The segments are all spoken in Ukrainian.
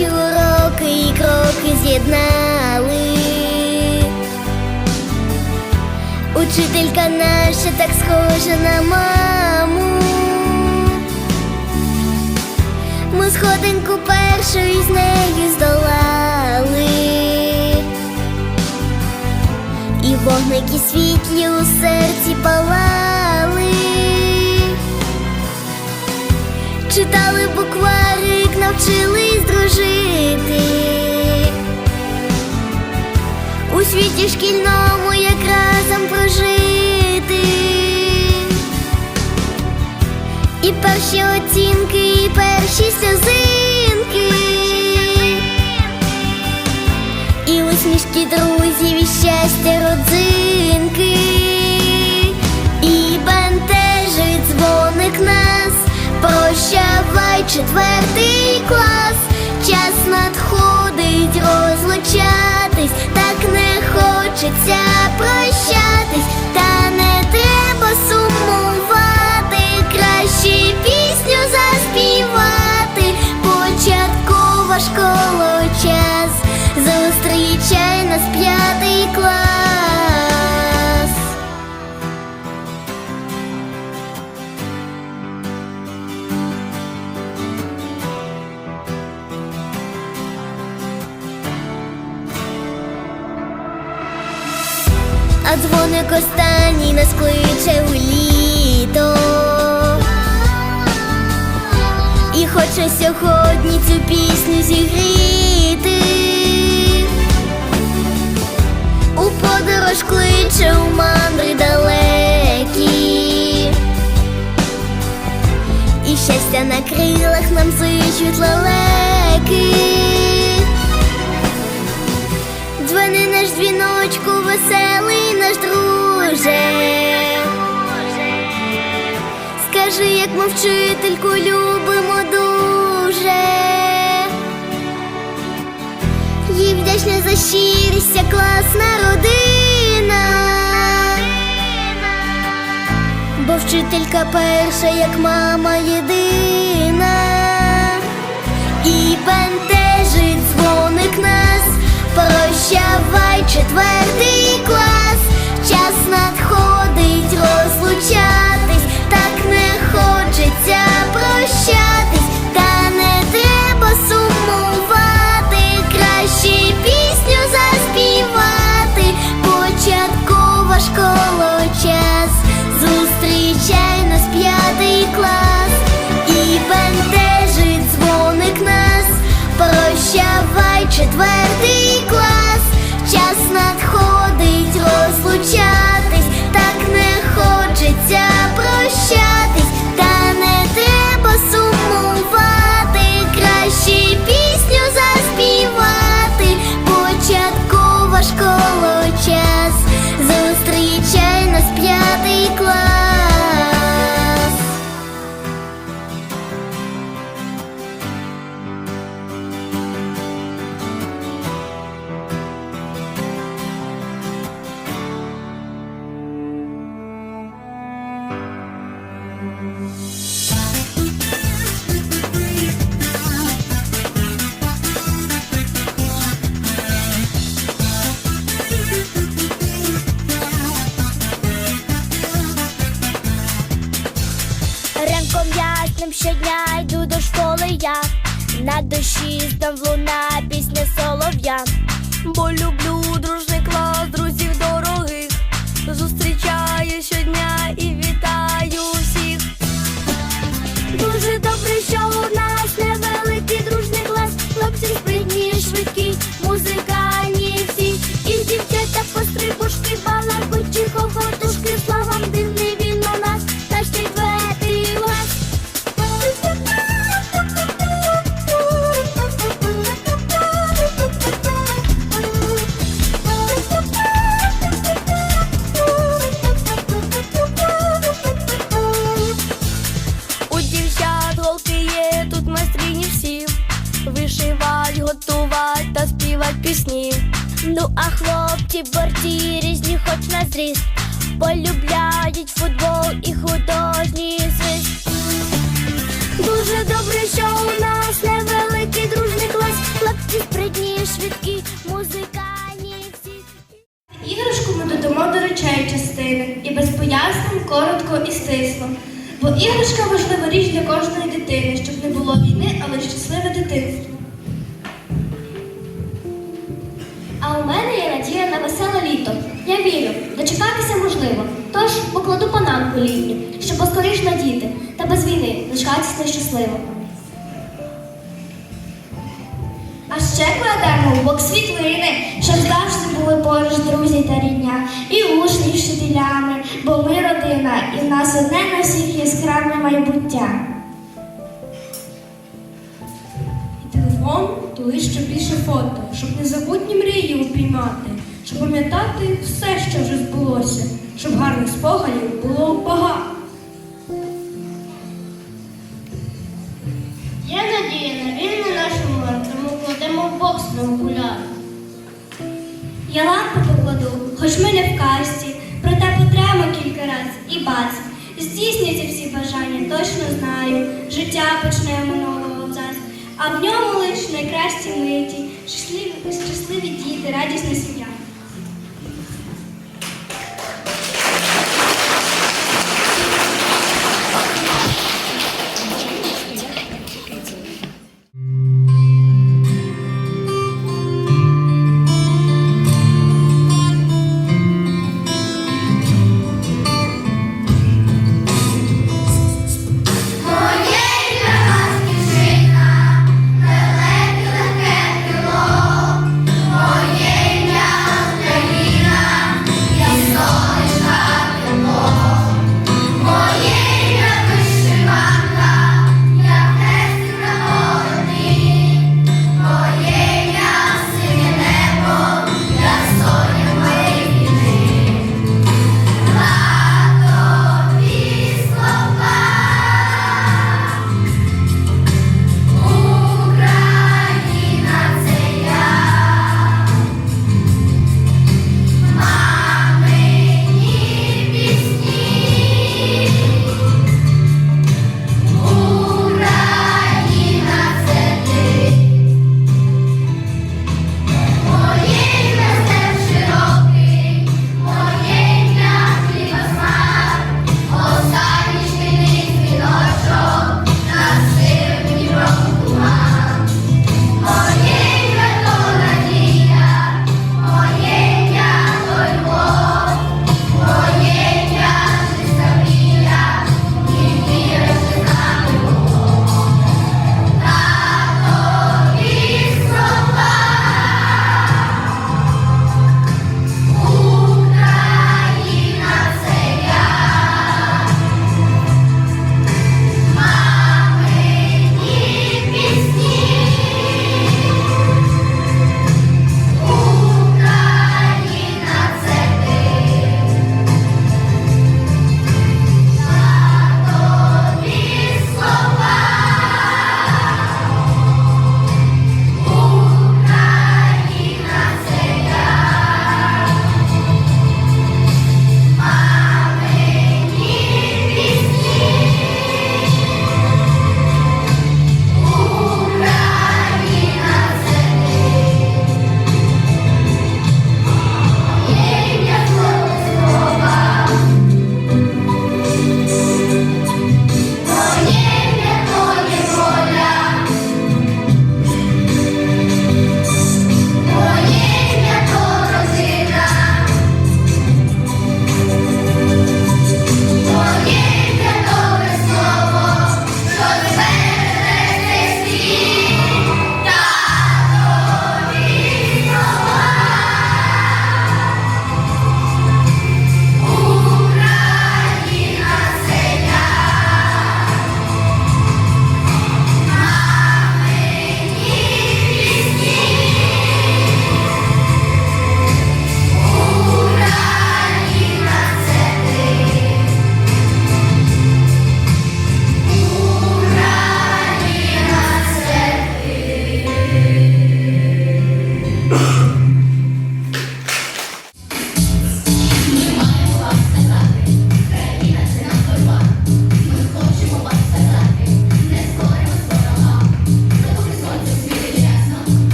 Нас уроки і кроки з'єднали. Учителька наша так схожа на маму. Ми сходинку першу із нею здолали. І вогники світлі у серці палали. Читали букварик, навчились дружити. У світі шкільному як разом прожити. І перші оцінки, і перші сльозинки. І усмішки друзів, і щастя родзинки. І бентежить дзвоник нас. Прощавай четвертий клас. Час надходить розлучатись, так не хочеться прощатись, та не треба сумувати, зичуть лелеки. Дзвони наш дзвіночку, веселий наш друже. Скажи, як ми вчительку любимо дуже. Їй вдячна за щирість, ця класна родина. Бо вчителька перша, як мама єдина. Прощавай четвертий клас. Час надходить розлучатись, ясним щодня йду до школи я. На душі там луна пісня солов'я. Бо люблю дружний клас, друзів дорогих. Зустрічаю щодня і вітаю коротко і стисло. Бо іграшка важлива річ для кожної дитини, щоб не було війни, але щасливе дитинство. А у мене є надія на веселе літо. Я вірю, дочекатися можливо. Тож покладу панамку літню, щоб поскоріш надіти, та без війни дочекатися нещасливо. А ще кладемо в бок світлини, щоб завжди були поруч друзі та рідня, і учні з вчителями, бо ми родина, і в нас одне на всіх яскраве майбуття. І телефон тули ще більше фото, щоб незабутні мрії упіймати, щоб пам'ятати все, що вже збулося, щоб гарних спогадів було багато. На окуляри. Я лампу покладу, хоч ми не в касті, проте потремо кілька раз і бац. Здійсняться всі бажання, точно знаю. Життя почнемо нового абзац, а в ньому лиш найкращі миті, щасливі, щасливі діти, радісна сім'я.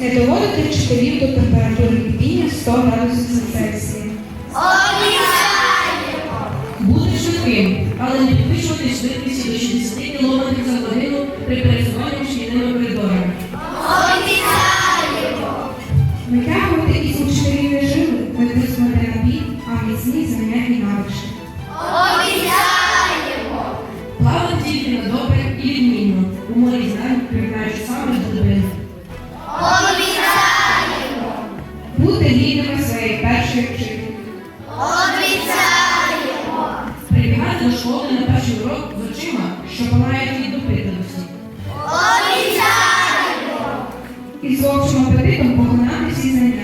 Не доводити вчителів до температури кипіння 100 градусів Цельсія. Обіцяємо! Бути швидким, але не підвищувати швидкість до 60 вчитель. Обіцяємо! Прибігай до школи на перший урок з очима, що помагають від допитаності. Обіцяємо! І з общим апетитом поглинати всі знання.